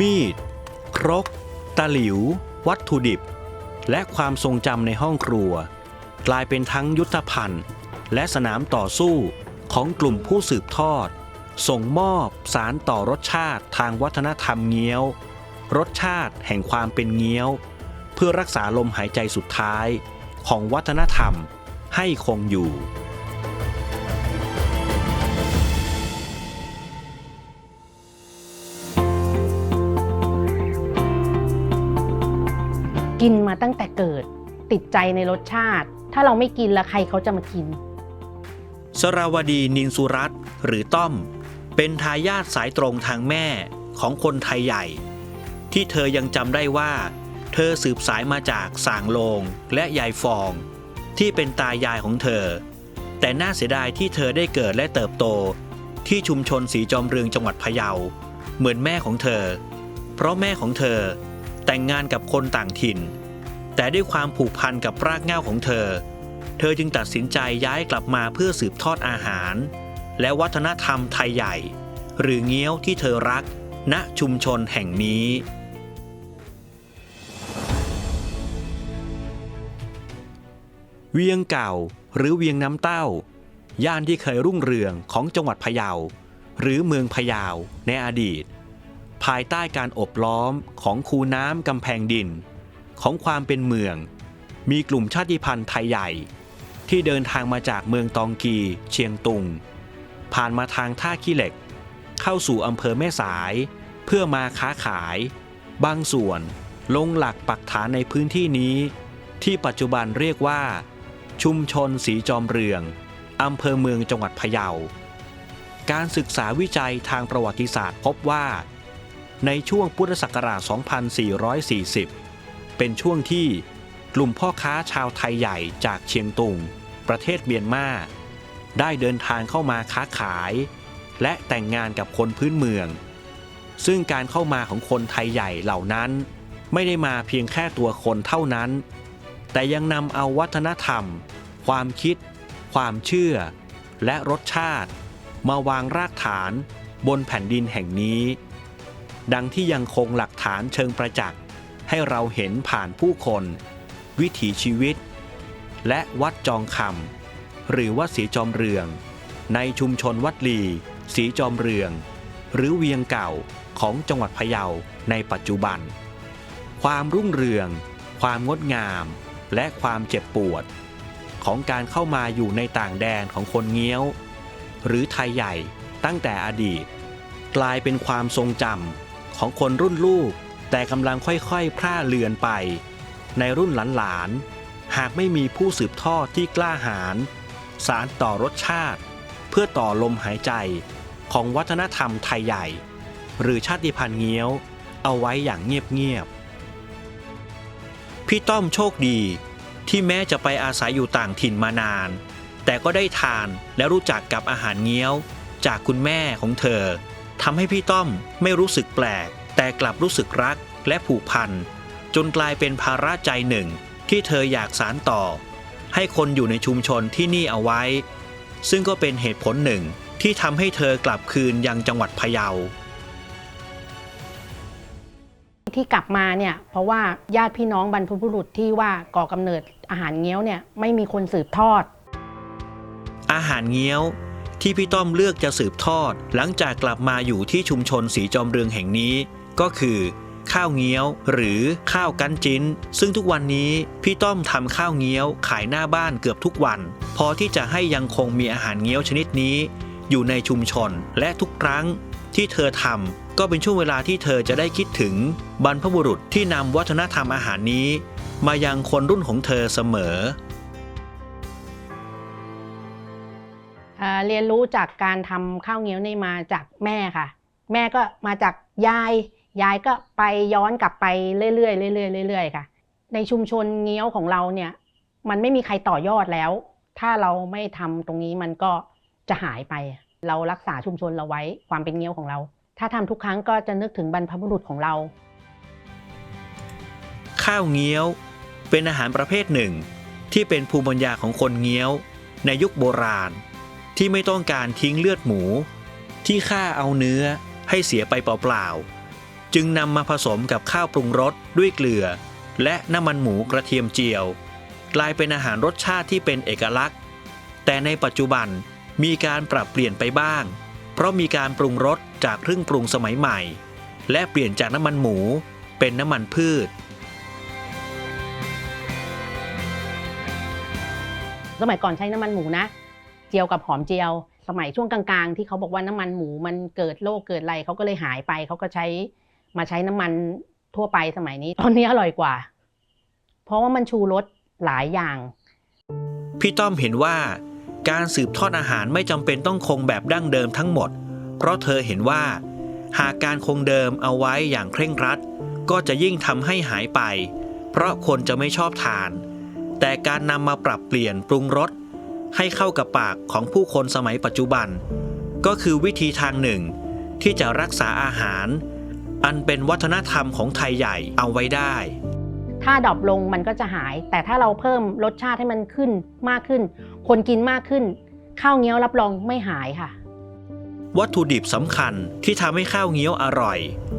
มีด ครก ตะหลิว วัตถุดิบ และความทรงจำในห้องครัว กลายเป็นทั้งยุทธภัณฑ์ และสนามต่อสู้ของกลุ่มผู้สืบทอด ส่งมอบสารต่อรสชาติทางวัฒนธรรมเงี้ยว รสชาติแห่งความเป็นเงี้ยว เพื่อรักษาลมหายใจสุดท้ายของวัฒนธรรมให้คงอยู่ กินมาตั้งแต่เกิด ติดใจในรสชาติ ถ้าเราไม่กินแล้วใครเขาจะมากิน สราวดีนินสุรัตน์หรือต้อม เป็นทายาทสายตรงทางแม่ของคนไทยใหญ่ ที่เธอยังจำได้ว่า เธอสืบสายมาจากสางโลงและยายฟอง ที่เป็นตายายของเธอ แต่น่าเสียดายที่เธอได้เกิดและเติบโต ที่ชุมชนสีจอมเรืองจังหวัดพะเยา เหมือนแม่ของเธอ เพราะแม่ของเธอ แต่งงานกับคนต่างถิ่น แต่ด้วยความผูกพันกับรากเหง้าของเธอ เธอจึงตัดสินใจย้ายกลับมาเพื่อสืบทอดอาหาร และวัฒนธรรมไทยใหญ่ หรือเงี้ยวที่เธอรัก ณชุมชนแห่งนี้ เวียงเก่าหรือเวียงน้ำเต้า ย่านที่เคยรุ่งเรืองของจังหวัดพะเยา หรือเมืองพะเยาในอดีต ภายใต้การอบล้อมของคูน้ำกำแพงดิน ของความเป็นเมือง มีกลุ่มชาติพันธุ์ไทยใหญ่ ที่เดินทางมาจากเมืองตองกี เชียงตุง ผ่านมาทางท่าขี้เหล็ก เข้าสู่อำเภอแม่สาย เพื่อมาค้าขาย บางส่วนลงหลักปักฐานในพื้นที่นี้ ที่ปัจจุบันเรียกว่า ชุมชนสีจอมเรืองอำเภอเมืองจังหวัดพะเยา การศึกษาวิจัยทางประวัติศาสตร์พบว่า ในช่วงพุทธศักราช 2440 เป็นช่วงที่กลุ่มพ่อค้าชาวไทยใหญ่จากเชียงตุง ประเทศเมียนมา ได้เดินทางเข้ามาค้าขาย และแต่งงานกับคนพื้นเมือง ซึ่งการเข้ามาของคนไทยใหญ่เหล่านั้น ไม่ได้มาเพียงแค่ตัวคนเท่านั้น แต่ยังนำเอาวัฒนธรรม ความคิด ความเชื่อ และรสชาติ มาวางรากฐานบนแผ่นดินแห่งนี้ ดังที่ยังคงหลักฐานเชิงประจักษ์ ให้เราเห็นผ่านผู้คน วิถีชีวิต และวัดจองคำหรือวัดศรีจอมเรือง ในชุมชนวัดลีศรีจอมเรือง หรือเวียงเก่าของจังหวัดพะเยาในปัจจุบัน ความรุ่งเรือง ความงดงาม และความเจ็บปวด ของการเข้ามาอยู่ในต่างแดนของคนเงี้ยว หรือไทยใหญ่ตั้งแต่อดีต กลายเป็นความทรงจำ ของคนรุ่นลูก แต่กำลังค่อยๆพร่าเลือนไป ในรุ่นหลานๆ หากไม่มีผู้สืบทอดที่กล้าหาญสารต่อรสชาติ เพื่อต่อลมหายใจของวัฒนธรรมไทยใหญ่ หรือชาติพันธุ์เงี้ยว เอาไว้อย่างเงียบๆพี่ต้อมโชคดีที่แม้จะไปอาศัยอยู่ต่างถิ่นมานาน แต่ก็ได้ทานและรู้จักกับอาหารเงี้ยว จากคุณแม่ของเธอ ทำให้พี่ต้อมไม่รู้สึกแปลก แต่กลับรู้สึกรักและผูกพัน จนกลายเป็นภาระใจหนึ่งที่เธออยากสารต่อ ให้คนอยู่ในชุมชนที่นี่เอาไว้ ซึ่งก็เป็นเหตุผลหนึ่งที่ทำให้เธอกลับคืนยังจังหวัดพะเยาที่กลับมาเนี่ยเพราะว่าญาติพี่น้องบรรพบุรุษที่ว่าก่อกำเนิดอาหารเงี้ยวเนี่ยไม่มีคนสืบทอด อาหารเงี้ยว ที่พี่ต้อมเลือกจะสืบทอด หลังจากกลับมาอยู่ที่ชุมชนสีจอมเรืองแห่งนี้ ก็คือข้าวเงี้ยวหรือข้าวกันจิ้น ซึ่งทุกวันนี้พี่ต้อมทำข้าวเงี้ยวขายหน้าบ้านเกือบทุกวัน พอที่จะให้ยังคงมีอาหารเงี้ยวชนิดนี้ อยู่ในชุมชนและทุกครั้งที่เธอทำก็เป็นช่วงเวลาที่เธอจะได้คิดถึง บรรพบุรุษที่นำวัฒนธรรมอาหารนี้ มายังคนรุ่นของเธอเสมอ เรียนรู้จากการทำข้าวเงี้ยวนี่มาจากแม่ค่ะ แม่ก็มาจากยาย ยายก็ไปย้อนกลับไปเรื่อยๆเรื่อยๆเรื่อยๆค่ะ ในชุมชนเงี้ยวของเราเนี่ย มันไม่มีใครต่อยอดแล้ว ถ้าเราไม่ทำตรงนี้มันก็จะหายไป เรารักษาชุมชนเราไว้ความเป็นเงี้ยวของเรา ถ้าทำทุกครั้งก็จะนึกถึงบรรพบุรุษของเรา ข้าวเงี้ยวเป็นอาหารประเภทหนึ่ง ที่เป็นภูมิปัญญาของคนเงี้ยว ในยุคโบราณ ที่ไม่ต้องการทิ้งเลือดหมู ที่ฆ่าเอาเนื้อให้เสียไปเปล่าๆ จึงนำมาผสมกับข้าวปรุงรสด้วยเกลือ และน้ำมันหมูกระเทียมเจียว กลายเป็นอาหารรสชาติที่เป็นเอกลักษณ์ แต่ในปัจจุบันมีการปรับเปลี่ยนไปบ้าง เพราะมีการปรุงรสจากเครื่องปรุงสมัยใหม่ และเปลี่ยนจากน้ำมันหมูเป็นน้ำมันพืชสมัยก่อนใช้น้ำมันหมูนะ เจียวกับหอมเจียว สมัยช่วงกลางๆ ที่เขาบอกว่าน้ำมันหมูมันเกิดโรคเกิดอะไรเขาก็เลยหายไปเขาก็ใช้มาใช้น้ำมันทั่วไปสมัยนี้ ตอนนี้อร่อยกว่า เพราะว่ามันชูรสหลายอย่าง พี่ต้อมเห็นว่าการสืบทอดอาหารไม่จำเป็นต้องคงแบบดั้งเดิมทั้งหมด เพราะเธอเห็นว่า หากการคงเดิมเอาไว้อย่างเคร่งครัด ก็จะยิ่งทำให้หายไป เพราะคนจะไม่ชอบทาน แต่การนำมาปรับเปลี่ยนปรุงรส ให้เข้ากับปากของผู้คนสมัยปัจจุบัน ก็คือวิธีทางหนึ่ง ที่จะรักษาอาหาร อันเป็นวัฒนธรรมของไทยใหญ่เอาไว้ได้ ถ้าดรอปลงมันก็จะหาย แต่ถ้าเราเพิ่มรสชาติให้มันขึ้นมากขึ้น คนกินมากขึ้น ข้าวเงี้ยวรับรองไม่หายค่ะ วัตถุดิบสำคัญที่ทำให้ข้าวเงี้ยวอร่อย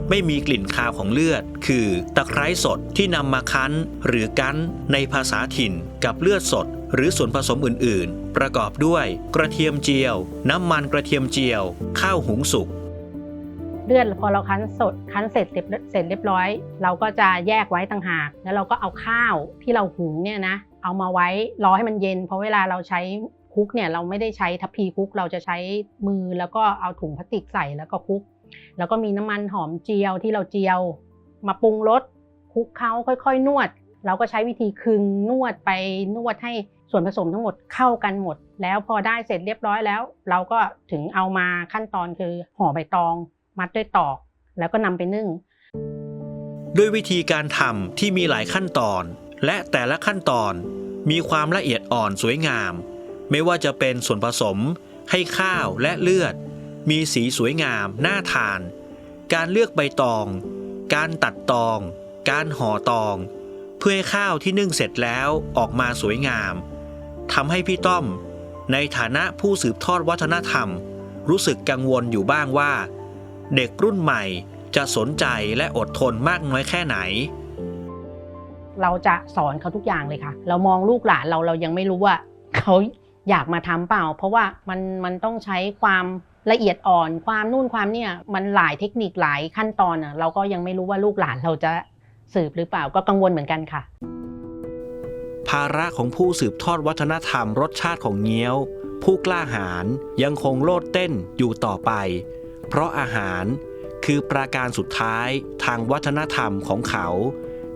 ไม่มีกลิ่นคาวของเลือด คือตะไคร้สดที่นำมาคั้น หรือกั้นในภาษาถิ่นกับเลือดสด หรือส่วนผสมอื่น ๆ ประกอบด้วยกระเทียมเจียว น้ำมันกระเทียมเจียว ข้าวหุงสุกเลือดพอเราคั้นสดคั้นเสร็จเรียบเสร็จเรียบร้อย เราก็จะแยกไว้ต่างหาก แล้วเราก็เอาข้าวที่เราหุงเนี่ยนะเอามาไว้รอให้มันเย็นเพราะเวลาเราใช้ คุกเนี่ยเราไม่ได้ใช้ทัพพีคุกเราจะใช้มือแล้วก็เอาถุงพลาสติกใส่แล้วก็คุก แล้วก็มีน้ำมันหอมเจียวที่เราเจียว มาปรุงรสคุกเคล้าค่อยๆ นวด เราก็ใช้วิธีคึงนวดไปนวดให้ส่วนผสมทั้งหมดเข้ากันหมด แล้วพอได้เสร็จเรียบร้อยแล้ว เราก็ถึงเอามาขั้นตอนคือห่อใบตอง มัดด้วยตอก แล้วก็นำไปนึ่งด้วยวิธีการทำที่มีหลายขั้นตอน และแต่ละขั้นตอนมีความละเอียดอ่อนสวยงาม ไม่ว่าจะเป็นส่วนผสม ให้ข้าวและเลือด มีสีสวยงาม น่าทาน การเลือกใบตอง การตัดตอง การห่อตอง เพื่อให้ข้าวที่นึ่งเสร็จแล้วออกมาสวยงามทำให้พี่ต้อม ในฐานะผู้สืบทอดวัฒนธรรม รู้สึกกังวลอยู่บ้างว่า เด็กรุ่นใหม่จะสนใจและอดทนมากน้อยแค่ไหนเราจะสอนเขาทุกอย่างเลยค่ะ เรามองลูกหลานเราเรายังไม่รู้ว่าเขา อยากมาทำเปล่า เพราะว่ามันมันต้องใช้ความละเอียดอ่อน ความนู่นความเนี่ยมันหลายเทคนิคหลายขั้นตอนอะเราก็ยังไม่รู้ว่าลูกหลานเราจะสืบหรือเปล่าก็กังวลเหมือนกันค่ะ ภาระของผู้สืบทอดวัฒนธรรมรสชาติของเงี้ยว ผู้กล้าหาญยังคงโลดเต้นอยู่ต่อไป เพราะอาหารคือปราการสุดท้ายทางวัฒนธรรมของเขา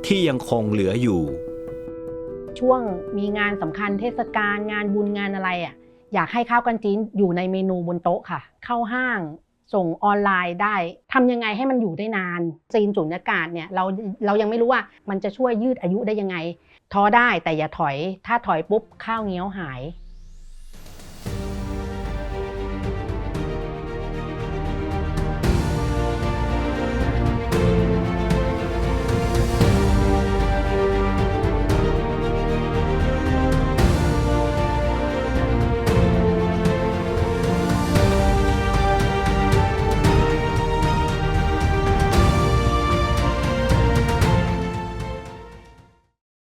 ที่ยังคงเหลืออยู่ ช่วงมีงานสำคัญเทศกาลงานบุญงานอะไรอะอยากให้ข้าวกันจีนอยู่ในเมนูบนโต๊ะค่ะ เข้าห้างส่งออนไลน์ได้ทำยังไงให้มันอยู่ได้นานจีนจุญญากาศเนี่ยเราเรายังไม่รู้ว่ามันจะช่วยยืดอายุได้ยังไง ท้อได้แต่อย่าถอย ถ้าถอยปุ๊บข้าวเงี้ยวหาย